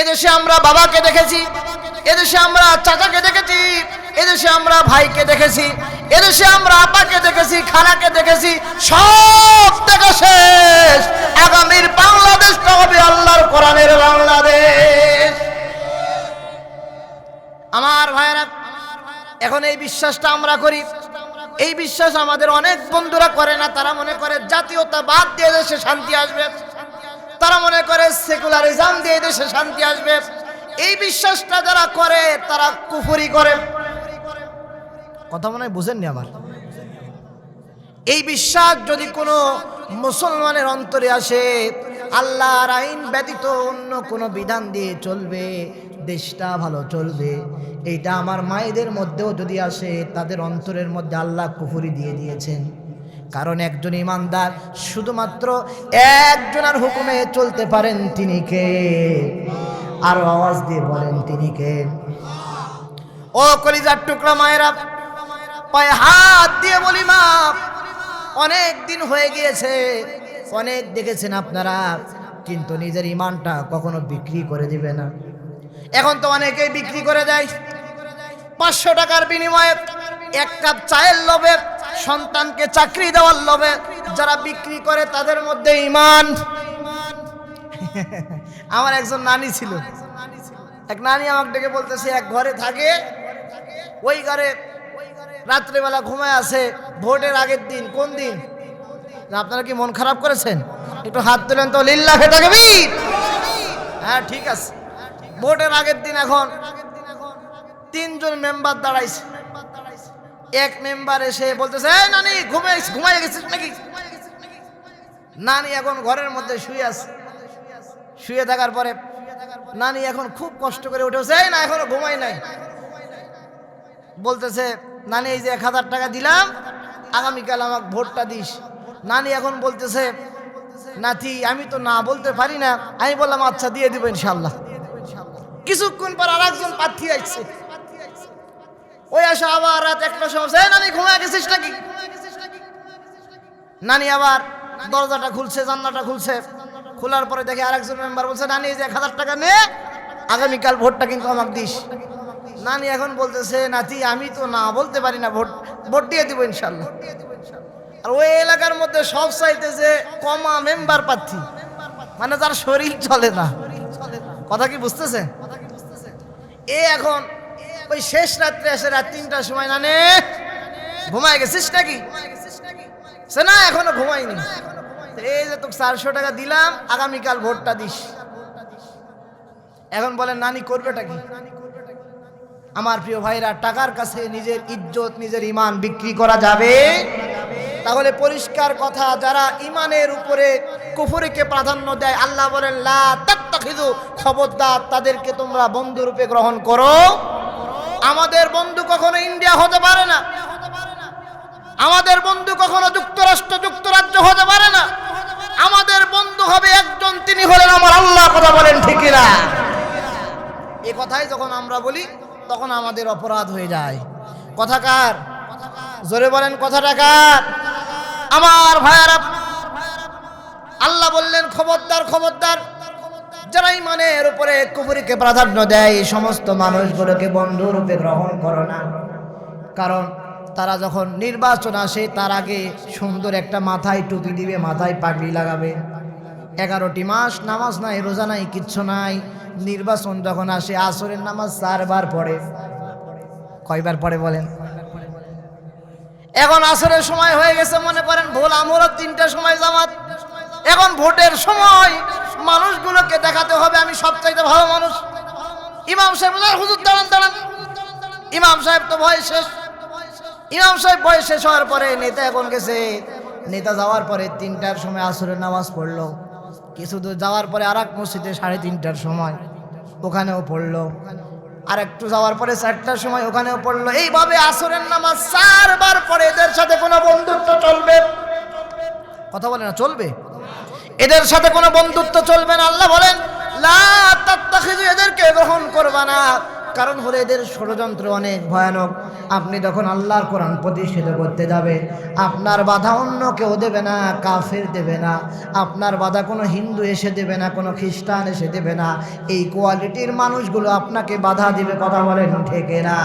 এদেশে আমরা বাবাকে দেখেছি, এদেশে আমরা চাচাকে দেখেছি, এদেশে আমরা ভাইকে দেখেছি, এদেশে আমরা আপাকে দেখেছি, খালাকে দেখেছি, সব দেখা শেষ। আগামীর বাংলাদেশটা হবে আল্লাহর কোরআনের বাংলাদেশ। আমার ভাইয়েরা, এখন এই বিশ্বাসটা আমরা করি। এই বিশ্বাস আমাদের অনেক বন্ধুরা করে না, তারা মনে করে জাতীয়তা বাদ দিয়ে দেশে শান্তি আসবে। তারা মনে করে সেকুলারিজম দিয়ে দেশে শান্তি আসবে। এই বিশ্বাসটা যারা করে, তারা কুফুরি করে। কথা মনে হয় বুঝেননি আমার এই বিশ্বাস যদি কোনো মুসলমানের অন্তরে আসে, আল্লাহর আইন ব্যতীত অন্য কোনো বিধান দিয়ে চলবে, দেশটা ভালো চলবে। এইটা আমার মায়েদের মধ্যেও যদি আসে, তাদের অন্তরের মধ্যে আল্লাহ কুফুরি দিয়ে দিয়েছেন। কারণ একজন ইমানদার শুধুমাত্র একজনের হুকুমে চলতে পারেন তিনি কে? আরও আওয়াজ দিয়ে বলেন তিনি কে? ও কলিজার টুকরা মায়েরা, পায়ে হাত দিয়ে বলি মা, অনেক দিন হয়ে গিয়েছে, অনেক দেখেছেন আপনারা, কিন্তু নিজের ইমানটা কখনো বিক্রি করে দিবে না। এখন তো অনেকেই বিক্রি করে দেয়। পাঁচশো টাকার বিনিময়ে এক কাপ চায়ের লোভে সন্তানকে চাকরি দেওয়ার লোভে যারা বিক্রি করে তাদের মধ্যে ইমান আমার একজন নানি ছিল। এক নানি আমাকে ডেকে বলতেছে, এক ঘরে থাকে, ওই ঘরে রাত্রেবেলা ঘুমায় আছে, ভোটের আগের দিন, কোন দিন? আপনারা কি মন খারাপ করেছেন? একটু হাত তুলেন তো, লিল্লা ফেটা হ্যাঁ ঠিক আছে। ভোটের আগের দিন এখন তিনজন মেম্বার দাঁড়াইছে। এক মেম্বার এসে বলতেছে নানি, ঘুমে ঘুমাই গেছিস নাকি? নানি এখন ঘরের মধ্যে শুয়ে আছে। শুয়ে থাকার পরে নানি এখন খুব কষ্ট করে উঠেছে এই না, এখনও ঘুমাই নাই। বলতেছে, নানি, এই যে এক হাজার টাকা দিলাম, আগামীকাল আমাকে ভোটটা দিস। নানি এখন বলতেছে, নাতি, আমি তো না বলতে পারি না, আমি বললাম আচ্ছা দিয়ে দিব ইনশাল্লাহ কিছুক্ষণ পর আর একজন প্রার্থী আসছে। ওই আসে, আবার রাত একটা এই নানি, ঘুমায় গেছিস নাকি? নানি আবার দরজাটা খুলছে জান্নাটা খুলছে। খোলার পরে দেখে আরেকজন মেম্বার বলছে, নানি যে এক হাজার টাকা নে, আগামীকাল ভোটটা কিন্তু আমাকে দিস। নানি এখন বলতেছে, নাতি, আমি তো না বলতে পারি না, ভোট ভোট দিয়ে দিব ইনশাল্লাহ আর ওই এলাকার মধ্যে সব চাইতে যে কমা মেম্বার প্রার্থী মানে তার শরীর চলে না। কথা কি বুঝতেছে? এ এখন ওই শেষ রাত্রে এসে রাত তিনটার সময় নানে ঘুমায় গেছিস নাকি? সে না, এখনও ঘুমাইনি এই যে তোকে চারশো টাকা দিলাম, আগামীকাল ভোটটা দিস। এখন বলেন নানি, করবেটা কি? আমার প্রিয় ভাইরা, টাকার কাছে নিজের ইজ্জত, নিজের ইমান বিক্রি করা যাবে। তাহলে পরিষ্কার কথা, যারা ইমানের উপরে কুফুরিকে প্রাধান্য দেয়, আল্লাহ বলেন, লা খবরদার, তাদেরকে তোমরা বন্ধু রূপে গ্রহণ করো। আমাদের বন্ধু কখনো ইন্ডিয়া হতে পারে না। আমাদের বন্ধু কখনো যুক্তরাষ্ট্র, যুক্তরাজ্য হতে পারে না। আমাদের বন্ধু হবে একজন, তিনি হলেন আমার আল্লাহ কথা বলেন, ঠিক না এ কথাই যখন আমরা বলি, তখন আমাদের অপরাধ হয়ে যায়। কথা কার? জোরে বলেন, কথাটা কার? আমার ভাইয়ারা, আল্লাহ বললেন, খবরদার খবরদার। যারা ইমানের উপরে কুপুরিকে প্রাধান্য দেয়, এই সমস্ত মানুষগুলোকে বন্ধুরূপে গ্রহণ করো না। কারণ তারা যখন নির্বাচন আসে, তার আগে সুন্দর একটা মাথায় টুপি দিবে, মাথায় পাগড়ি লাগাবে। এগারোটি মাস নামাজ নাই, রোজা নাই, কিচ্ছু নাই। নির্বাচন যখন আসে, আসরের নামাজ চারবার পড়ে। কয়বার পড়ে বলেন? এখন আসরের সময় হয়ে গেছে, মনে করেন ভোল আমরও তিনটার সময় জামাত। এখন ভোটের সময় মানুষগুলোকে দেখাতে হবে, আমি সবচাইতে ভালো মানুষ। ইমাম সাহেব হুজুর, দাঁড়ান দাঁড়ান। ইমাম সাহেব তো ভয় শেষ। ইমাম সাহেব বয়স শেষ হওয়ার পরে নেতা এখন গেছে। নেতা যাওয়ার পরে তিনটার সময় আসরের নামাজ পড়ল। কিছু দূর যাওয়ার পরে আর এক মসজিদে সাড়ে তিনটার সময় ওখানেও পড়ল। আর একটু যাওয়ার পরে চারটার সময় ওখানেও পড়ল। এইভাবে আসরের নামাজ চারবার পরে এদের সাথে কোনো বন্ধুত্ব চলবে? কথা বলে না, চলবে? এদের সাথে কোনো বন্ধুত্ব চলবে না। আল্লাহ বলেন এদেরকে গ্রহণ করবা না। কারণ হলো এদের ষড়যন্ত্র অনেক ভয়ানক। আপনি যখন আল্লাহর কোরআন প্রতিষ্ঠিত করতে যাবে, আপনার বাধা অন্য কেউ দেবে না, কাফের দেবে না। আপনার বাধা কোনো হিন্দু এসে দেবে না, কোনো খ্রিস্টান এসে দেবে না। এই কোয়ালিটির মানুষগুলো আপনাকে বাধা দিবে, কথা বলেন ঠিক না।